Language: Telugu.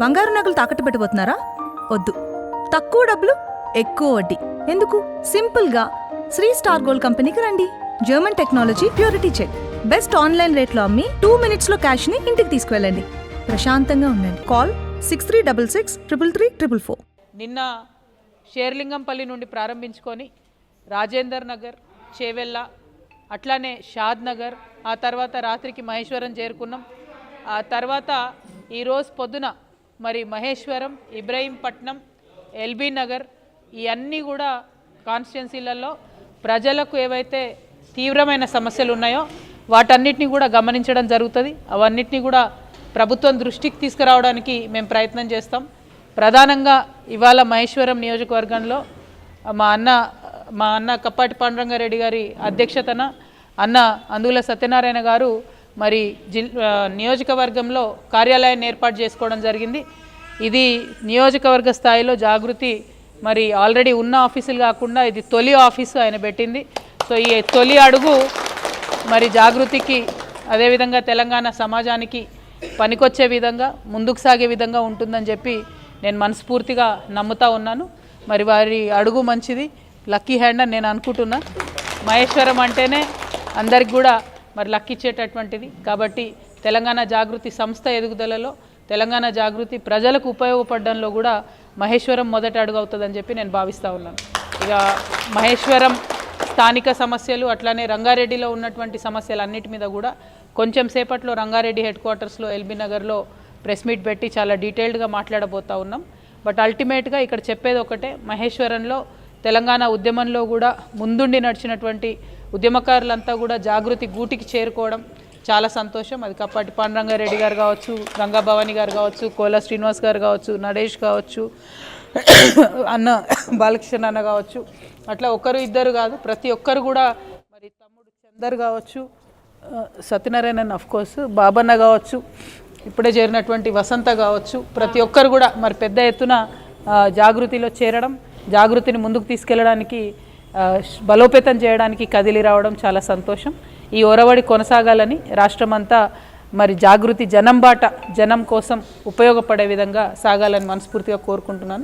బంగారు నగలు తాకట్టు పెట్టబోతున్నారా వద్దు. తక్కువ డబ్బులు ఎక్కువ వడ్డీ. ఎందుకు? సింపుల్గా. శ్రీ స్టార్ గోల్డ్ కంపెనీకి రండి. German technology purity check. Best online రేట్లో అమ్మి టూ మినిట్స్లో క్యాష్ని ఇంటికి తీసుకువెళ్ళండి. ప్రశాంతంగా ఉండండి. Call six three double six triple three triple four. నిన్న షేర్లింగంపల్లి నుండి ప్రారంభించుకొని రాజేందర్ నగర్ చేవెళ్ళ అట్లానే షాద్ నగర్ ఆ తర్వాత రాత్రికి మహేశ్వరం చేరుకున్నాం. ఆ తర్వాత ఈరోజు పొద్దున మరి మహేశ్వరం ఇబ్రహీంపట్నం ఎల్బీ నగర్ ఇవన్నీ కూడా కాన్స్టిట్యున్సీలలో ప్రజలకు ఏవైతే తీవ్రమైన సమస్యలు ఉన్నాయో వాటన్నిటిని కూడా గమనించడం జరుగుతుంది. అవన్నిటిని కూడా ప్రభుత్వం దృష్టికి తీసుకురావడానికి మేము ప్రయత్నం చేస్తాం. ప్రధానంగా ఇవాళ మహేశ్వరం నియోజకవర్గంలో మా అన్న మా అన్న కప్పాటి పాండురంగారెడ్డి గారి అధ్యక్షతన అన్న అందుల సత్యనారాయణ గారు మరి జిల్ నియోజకవర్గంలో కార్యాలయాన్ని ఏర్పాటు చేసుకోవడం జరిగింది. ఇది నియోజకవర్గ స్థాయిలో జాగృతి మరి ఆల్రెడీ ఉన్న ఆఫీసులు కాకుండా ఇది తొలి ఆఫీసు ఆయన పెట్టింది. సో ఈ తొలి అడుగు మరి జాగృతికి అదేవిధంగా తెలంగాణ సమాజానికి పనికొచ్చే విధంగా ముందుకు సాగే విధంగా ఉంటుందని చెప్పి నేను మనస్ఫూర్తిగా నమ్ముతా ఉన్నాను. మరి వారి అడుగు మంచిది. లక్కీ హ్యాండ్ అని నేను అనుకుంటున్నా. మహేశ్వరం అంటేనే అందరికి కూడా మరి లక్కిచ్చేటటువంటిది. కాబట్టి తెలంగాణ జాగృతి సంస్థ ఎదుగుదలలో తెలంగాణ జాగృతి ప్రజలకు ఉపయోగపడడంలో కూడా మహేశ్వరం మొదట అడుగు అవుతుందని చెప్పి నేను భావిస్తూ ఉన్నాను. ఇక మహేశ్వరం స్థానిక సమస్యలు అట్లానే రంగారెడ్డిలో ఉన్నటువంటి సమస్యలు అన్నిటి మీద కూడా కొంచెం సేపట్లో రంగారెడ్డి హెడ్ క్వార్టర్స్లో ఎల్బీ నగర్లో ప్రెస్ మీట్ పెట్టి చాలా డీటెయిల్డ్గా మాట్లాడబోతూ ఉన్నాం. బట్ అల్టిమేట్గా ఇక్కడ చెప్పేది ఒకటే మహేశ్వరంలో తెలంగాణ ఉద్యమంలో కూడా ముందుండి నడిచినటువంటి ఉద్యమకారులంతా కూడా జాగృతి గూటికి చేరుకోవడం చాలా సంతోషం. అది కప్పటి పాండరంగారెడ్డి గారు కావచ్చు గంగా భవాని గారు కావచ్చు కోలా శ్రీనివాస్ గారు కావచ్చు నరేష్ కావచ్చు అన్న బాలకృష్ణ అన్న కావచ్చు. అట్లా ఒకరు ఇద్దరు కాదు ప్రతి ఒక్కరు కూడా మరి తమ్ముడు చందర్ కావచ్చు సత్యనారాయణ అఫ్ కోర్స్ బాబన్న కావచ్చు ఇప్పుడే చేరినటువంటి వసంత కావచ్చు. ప్రతి ఒక్కరు కూడా మరి పెద్ద ఎత్తున జాగృతిలో చేరడం జాగృతిని ముందుకు తీసుకెళ్ళడానికి బలోపేతం చేయడానికి కదిలి రావడం చాలా సంతోషం. ఈ ఒరవడి కొనసాగాలని రాష్ట్రమంతా మరి జాగృతి జనం బాట జనం కోసం ఉపయోగపడే విధంగా సాగాలని మనస్ఫూర్తిగా కోరుకుంటున్నాను.